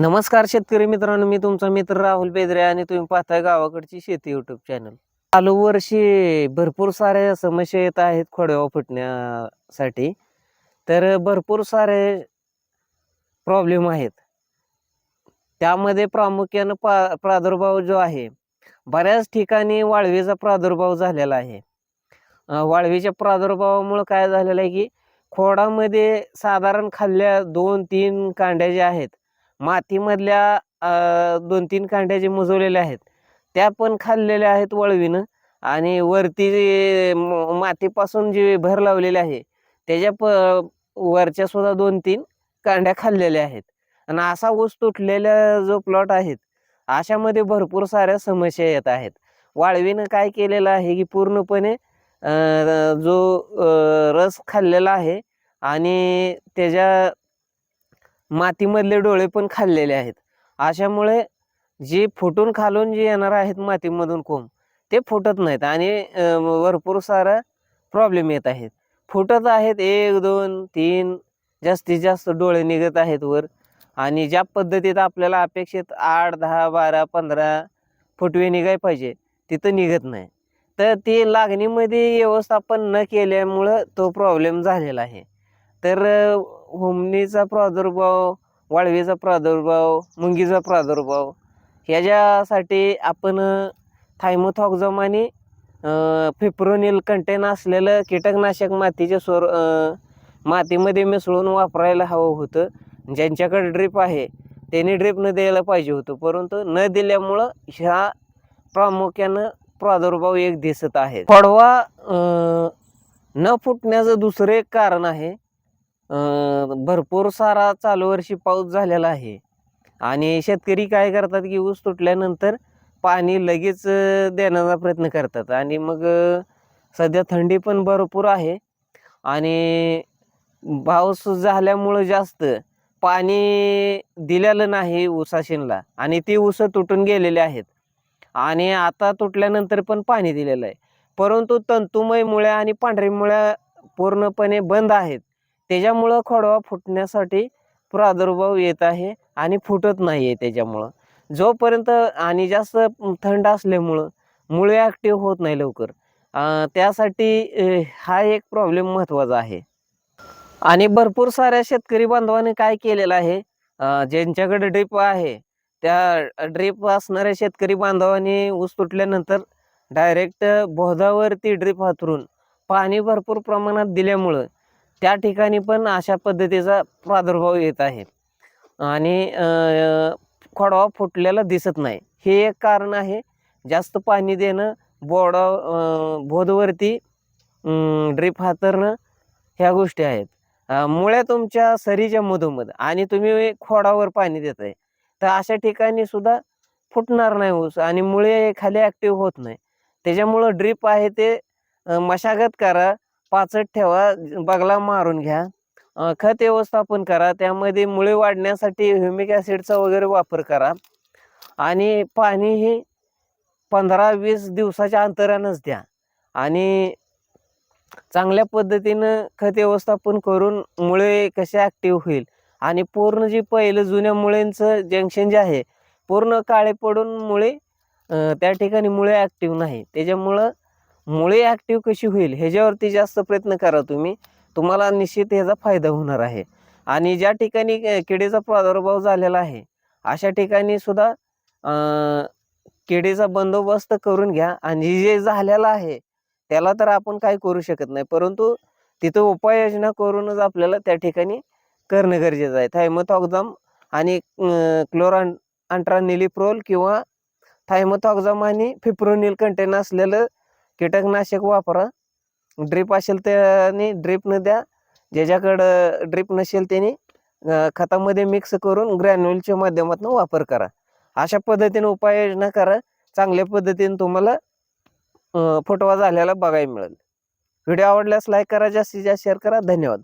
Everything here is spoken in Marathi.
नमस्कार शेतकरी मित्रांनो मी तुमचा मित्र राहुल बेदरे आणि तुम्ही पाहताय गावाकडची शेती युट्यूब चॅनल चालू वर्षी भरपूर साऱ्या समस्या येत आहेत खोडवा फुटण्यासाठी. तर भरपूर सारे प्रॉब्लेम आहेत. त्यामध्ये प्रामुख्यानं पा प्रादुर्भाव जो आहे बऱ्याच ठिकाणी वाळवीचा प्रादुर्भाव झालेला आहे. वाळवीच्या प्रादुर्भावामुळं काय झालेलं आहे की खोडामध्ये साधारण खाल्ल्या दोन तीन कांड्या ज्या आहेत मातीमधल्या दोन तीन कांड्या जे मुजवलेल्या आहेत त्या पण खाल्लेल्या आहेत वळवीनं. आणि वरती जे मातीपासून जे भर लावलेले आहे त्याच्या प वरच्या सुद्धा दोन तीन कांड्या खाल्लेल्या आहेत. आणि असा ऊस तुटलेला जो प्लॉट आहेत अशामध्ये भरपूर साऱ्या समस्या येत आहेत. वाळवीनं काय केलेलं आहे की पूर्णपणे जो रस खाल्लेला आहे आणि त्याच्या मातीमधले डोळे पण खाल्लेले आहेत. अशामुळे जे फुटून खालून जे येणार आहेत मातीमधून कोंब ते फुटत नाहीत आणि भरपूर सारा प्रॉब्लेम येत आहेत. फुटत आहेत एक दोन तीन जास्तीत जास्त डोळे निघत आहेत वर आणि ज्या पद्धतीत आपल्याला अपेक्षित आठ दहा बारा पंधरा फुटवे निघाय पाहिजे तिथं निघत नाही. तर ते लागणीमध्ये व्यवस्थापन न केल्यामुळं तो प्रॉब्लेम झालेला आहे. तर अ, हुमणीचा प्रादुर्भाव वाळवीचा प्रादुर्भाव मुंगीचा प्रादुर्भाव ह्याच्यासाठी आपण थायमोथॉक्झम आणि फिप्रोनिल कंटेन असलेलं कीटकनाशक मातीचे स्वर मातीमध्ये मिसळून वापरायला हवं होतं. ज्यांच्याकडे ड्रीप आहे त्यांनी ड्रीप न द्यायला पाहिजे होतं. परंतु न दिल्यामुळं ह्या प्रामुख्यानं प्रादुर्भाव एक दिसत आहे. फडवा न फुटण्याचं दुसरं एक कारण आहे भरपूर सारा चालू वर्षी पाऊस झालेला आहे. आणि शेतकरी काय करतात की ऊस तुटल्यानंतर पाणी लगेच देण्याचा प्रयत्न करतात. आणि मग सध्या थंडी पण भरपूर आहे. आणि पाऊस झाल्यामुळं जास्त पाणी दिलेलं नाही ऊसाशीनला. आणि ती ऊस तुटून गेलेली आहेत. आणि आता तुटल्यानंतर पण पाणी दिलेलं आहे. परंतु तंतुमय मुळ्या आणि पांढरी मुळ्या पूर्णपणे बंद आहेत. त्याच्यामुळं खोडवा फुटण्यासाठी प्रादुर्भाव येत आहे आणि फुटत नाही आहे त्याच्यामुळं. जोपर्यंत आणि जास्त थंड असल्यामुळं मुळे ॲक्टिव्ह होत नाही लवकर. त्यासाठी हा एक प्रॉब्लेम महत्त्वाचा आहे. आणि भरपूर साऱ्या शेतकरी बांधवांनी काय केलेलं आहे? ज्यांच्याकडे ड्रीप आहे त्या ड्रीप असणाऱ्या शेतकरी बांधवांनी ऊस तुटल्यानंतर डायरेक्ट बोधावरती ड्रीप हातरून पाणी भरपूर प्रमाणात दिल्यामुळं त्या ठिकाणी पण अशा पद्धतीचा प्रादुर्भाव येत आहे. आणि खोडवा फुटलेला दिसत नाही. हे एक कारण आहे. जास्त पाणी देणं बोडा भोदवरती ड्रीप हातरणं ह्या गोष्टी आहेत. मुळ्या तुमच्या सरीच्या मधोमध आणि तुम्ही खोडावर पाणी देत आहे तर अशा ठिकाणी सुद्धा फुटणार नाही ऊस आणि मुळे खाली ॲक्टिव्ह होत नाही. त्याच्यामुळं ड्रीप आहे ते मशागत करा. पाचट ठेवा बगला मारून घ्या. खत व्यवस्थापन करा त्यामध्ये मुळे वाढण्यासाठी ह्युमिक ॲसिडचा वगैरे वापर करा. आणि पाणी हे पंधरा वीस दिवसाच्या अंतरानंच द्या. आणि चांगल्या पद्धतीनं खत व्यवस्थापन करून मुळे कसे ॲक्टिव्ह होईल. आणि पूर्ण जी पहिलं जुन्या मुळेंचं जंक्शन जे आहे पूर्ण काळे पडून मुळे त्या ठिकाणी मुळे ॲक्टिव्ह नाही. त्याच्यामुळं मुळे ॲक्टिव्ह कशी होईल ह्याच्यावरती जास्त प्रयत्न करा तुम्ही. तुम्हाला निश्चित ह्याचा फायदा होणार आहे. आणि ज्या ठिकाणी किडीचा प्रादुर्भाव झालेला आहे अशा ठिकाणी सुद्धा किडीचा बंदोबस्त करून घ्या. आणि जे झालेलं आहे त्याला तर आपण काय करू शकत नाही. परंतु तिथं उपाययोजना करूनच आपल्याला त्या ठिकाणी करणं गरजेचं आहे. थायमोथॉक्झाम आणि क्लोरान अंट्रानिलिप्रोल किंवा थायमोथॉक्झाम आणि फिप्रोनिल कंटेन असलेलं कीटकनाशक वापरा. ड्रीप असेल त्याने ड्रीप न द्या. ज्याच्याकडं ड्रीप नसेल त्याने खतामध्ये मिक्स करून ग्रॅन्युलच्या माध्यमातून वापर करा. अशा पद्धतीने उपाययोजना करा. चांगल्या पद्धतीने तुम्हाला फोटवा झालेला बघायला मिळेल. व्हिडिओ आवडल्यास लाईक करा जास्तीत जास्त शेअर करा. धन्यवाद.